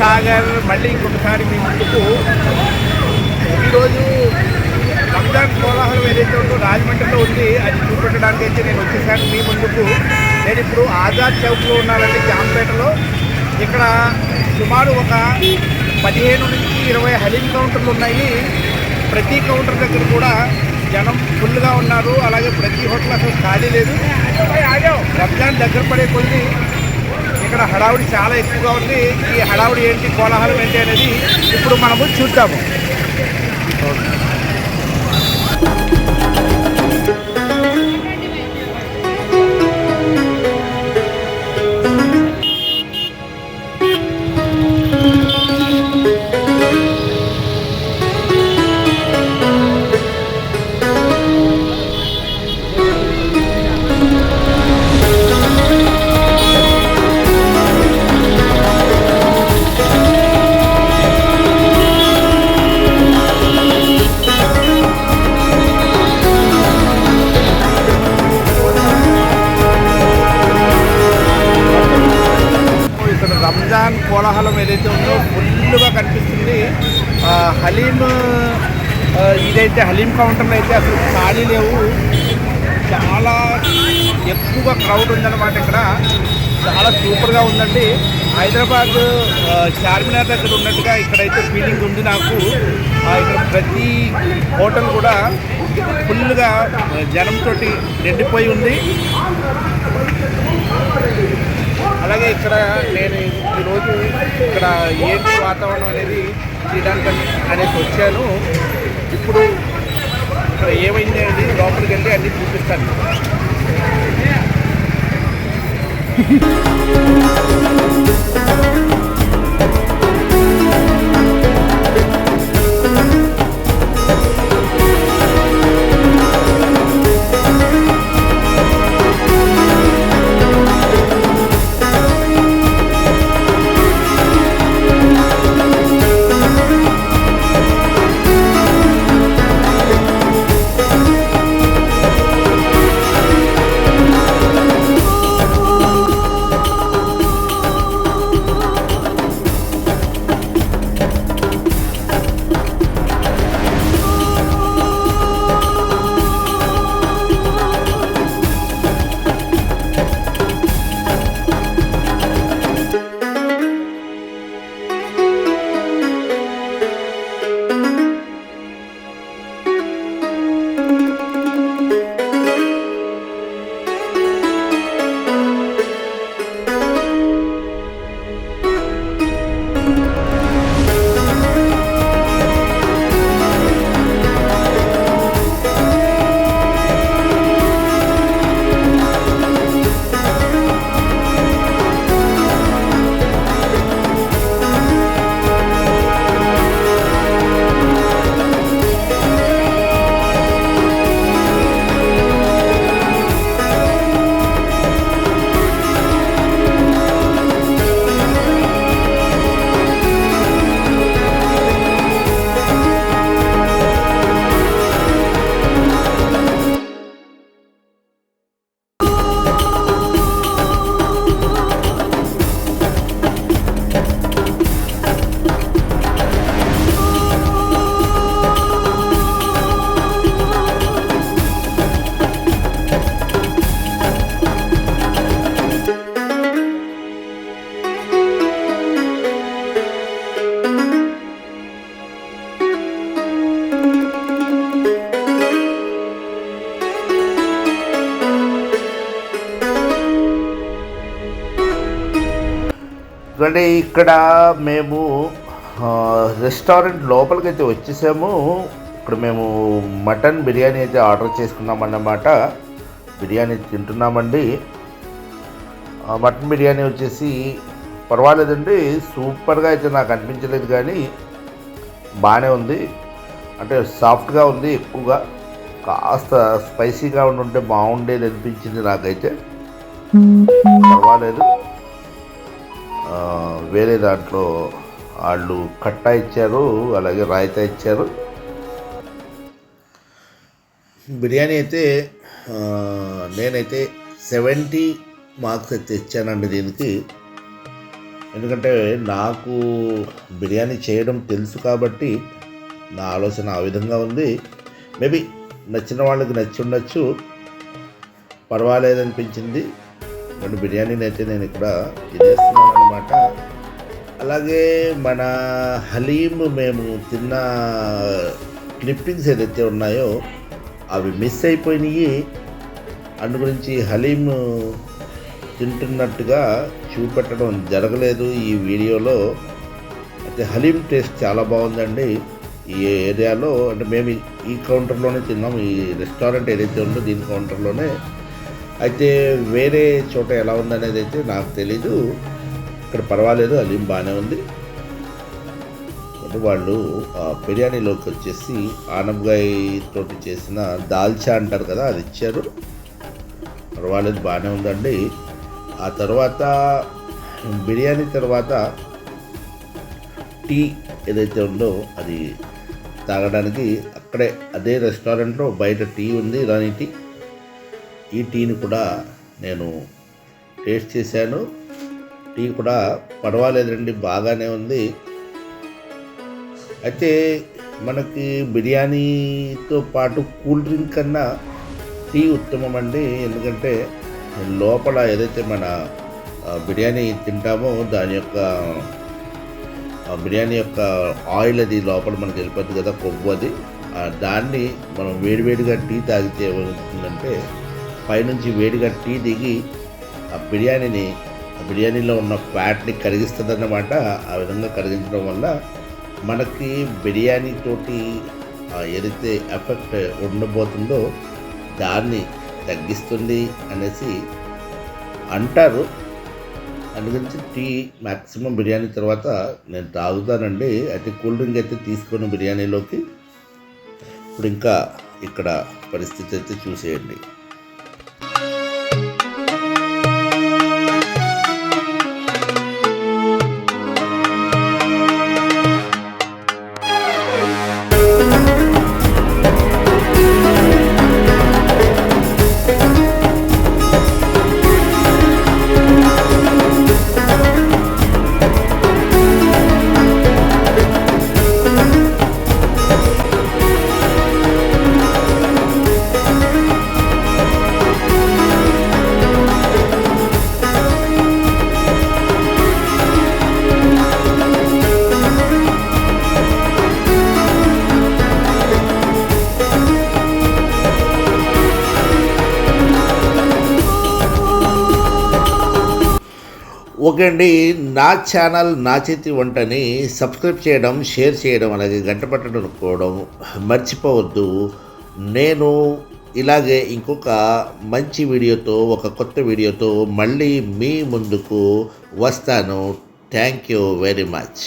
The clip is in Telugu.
సాగర్ మళ్ళీ ఇంకొకసారి మీ ముందుకు. ఈరోజు రంజాన్ కోలాహలం ఏదైతే ఉందో రాజమండ్రిలో ఉంది అది చూపెట్టడానికి అయితే నేను వచ్చేసాను మీ ముందుకు. నేను ఇప్పుడు ఆజాద్ చౌక్లో ఉన్నానండి జాంపేటలో. ఇక్కడ సుమారు ఒక పదిహేను నుంచి ఇరవై హలీం కౌంటర్లు ఉన్నాయి. ప్రతి కౌంటర్ దగ్గర కూడా జనం ఫుల్గా ఉన్నారు. అలాగే ప్రతి హోటల్ అసలు ఖాళీ లేదు. రంజాన్ దగ్గర పడే కొద్ది ఇక్కడ హడావుడి చాలా ఎక్కువగా ఉంది. ఈ హడావుడి ఏంటి కోలాహలం ఏంటి అనేది ఇప్పుడు మనము చూద్దాము. అయితే హలీం కౌంటర్లో అయితే అసలు ఖాళీ లేవు. చాలా ఎక్కువ క్రౌడ్ ఉందన్నమాట ఇక్కడ. చాలా సూపర్గా ఉందండి. హైదరాబాద్ చార్మినార్ దగ్గర ఉన్నట్టుగా ఇక్కడైతే ఫీలింగ్ ఉంది నాకు. ఆ, ఇక్కడ ప్రతి హోటల్ కూడా ఫుల్గా జనంతో నిండిపోయి ఉంది. అలాగే ఇక్కడ నేను ఈరోజు ఇక్కడ ఏంటి వాతావరణం అనేది చేయడానికి అనేసి వచ్చాను. ఇప్పుడు ఇక్కడ ఏమైంది అనేది లోపలికి వెళ్ళి అన్ని చూపిస్తాను. ఎందుకంటే ఇక్కడ మేము రెస్టారెంట్ లోపలికి అయితే వచ్చేసాము. ఇప్పుడు మేము మటన్ బిర్యానీ అయితే ఆర్డర్ చేసుకున్నామన్నమాట. బిర్యానీ తింటున్నామండి. మటన్ బిర్యానీ వచ్చేసి పర్వాలేదండి. సూపర్గా అయితే నాకు అనిపించలేదు కానీ బాగానే ఉంది. అంటే సాఫ్ట్గా ఉంది ఎక్కువగా. కాస్త స్పైసీగా ఉండుంటే బాగుండేది అనిపించింది నాకైతే. పర్వాలేదు. వేరే దాంట్లో వాళ్ళు కట్టా ఇచ్చారు అలాగే రాయితా ఇచ్చారు. బిర్యానీ అయితే నేనైతే సెవెంటీ మార్క్స్ అయితే ఇచ్చానండి దీనికి. ఎందుకంటే నాకు బిర్యానీ చేయడం తెలుసు కాబట్టి నా ఆలోచన ఆ విధంగా ఉంది. మేబీ నచ్చిన వాళ్ళకి నచ్చి ఉండొచ్చు. పర్వాలేదనిపించింది. రెండు బిర్యానీని అయితే నేను ఇక్కడ తినేస్తున్నాను అలాగే మన హలీం మేము తిన్న క్లిప్పింగ్స్ ఏదైతే ఉన్నాయో అవి మిస్ అయిపోయినాయి. అందు గురించి హలీం తింటున్నట్టుగా చూపెట్టడం జరగలేదు ఈ వీడియోలో. అయితే హలీం టేస్ట్ చాలా బాగుందండి. ఈ ఏరియాలో అంటే మేము ఈ- ఈ కౌంటర్లోనే తిన్నాం. ఈ రెస్టారెంట్ ఏదైతే ఉందో దీని కౌంటర్లోనే. అయితే వేరే చోట ఎలా ఉందనేది అయితే నాకు తెలీదు. ఇక్కడ పర్వాలేదు హలీం బాగానే ఉంది. అంటే వాళ్ళు ఆ, బిర్యానీలోకి వచ్చేసి ఆనపకాయ తోటి చేసిన దాల్చా అంటారు కదా అది ఇచ్చారు. పర్వాలేదు బాగానే ఉందండి. ఆ తర్వాత బిర్యానీ తర్వాత టీ ఏదైతే ఉందో అది తాగడానికి అక్కడే అదే రెస్టారెంట్లో బయట టీ ఉంది ఇరానీ టీ. ఈ టీని కూడా నేను టేస్ట్ చేశాను. టీ కూడా పర్వాలేదండి బాగానే ఉంది. అయితే మనకి బిర్యానీతో పాటు కూల్ డ్రింక్ కన్నా టీ ఉత్తమం అండి ఎందుకంటే లోపల ఏదైతే మన బిర్యానీ తింటామో దాని యొక్క బిర్యానీ యొక్క ఆయిల్ అది లోపల మనకి వెళ్ళిపోద్ది కదా కొవ్వు అది. దాన్ని మనం వేడివేడిగా టీ తాగితే ఏమవుతుందంటే పైనుంచి వేడిగా టీ దిగి ఆ బిర్యానీని బిర్యానీలో ఉన్న ఫ్యాట్ని కరిగిస్తుందన్నమాట. ఆ విధంగా కరిగించడం వల్ల మనకి బిర్యానీ తోటి ఏదైతే ఎఫెక్ట్ ఉండబోతుందో దాన్ని తగ్గిస్తుంది అనేసి అంటారు. అందుకని టీ మ్యాక్సిమం బిర్యానీ తర్వాత నేను తాగుతానండి. అయితే కూల్ డ్రింక్ అయితే తీసుకొని బిర్యానీలోకి. ఇప్పుడు ఇంకా ఇక్కడ పరిస్థితి అయితే చూసేయండి. ఓకే అండి. నా ఛానల్ నా చేతి వంటని సబ్స్క్రైబ్ చేయడం షేర్ చేయడం అలాగే గంట పట్టడం అనుకోవడం మర్చిపోవద్దు. నేను ఇలాగే ఇంకొక మంచి వీడియోతో ఒక కొత్త వీడియోతో మళ్ళీ మీ ముందుకు వస్తాను. Thank you very much.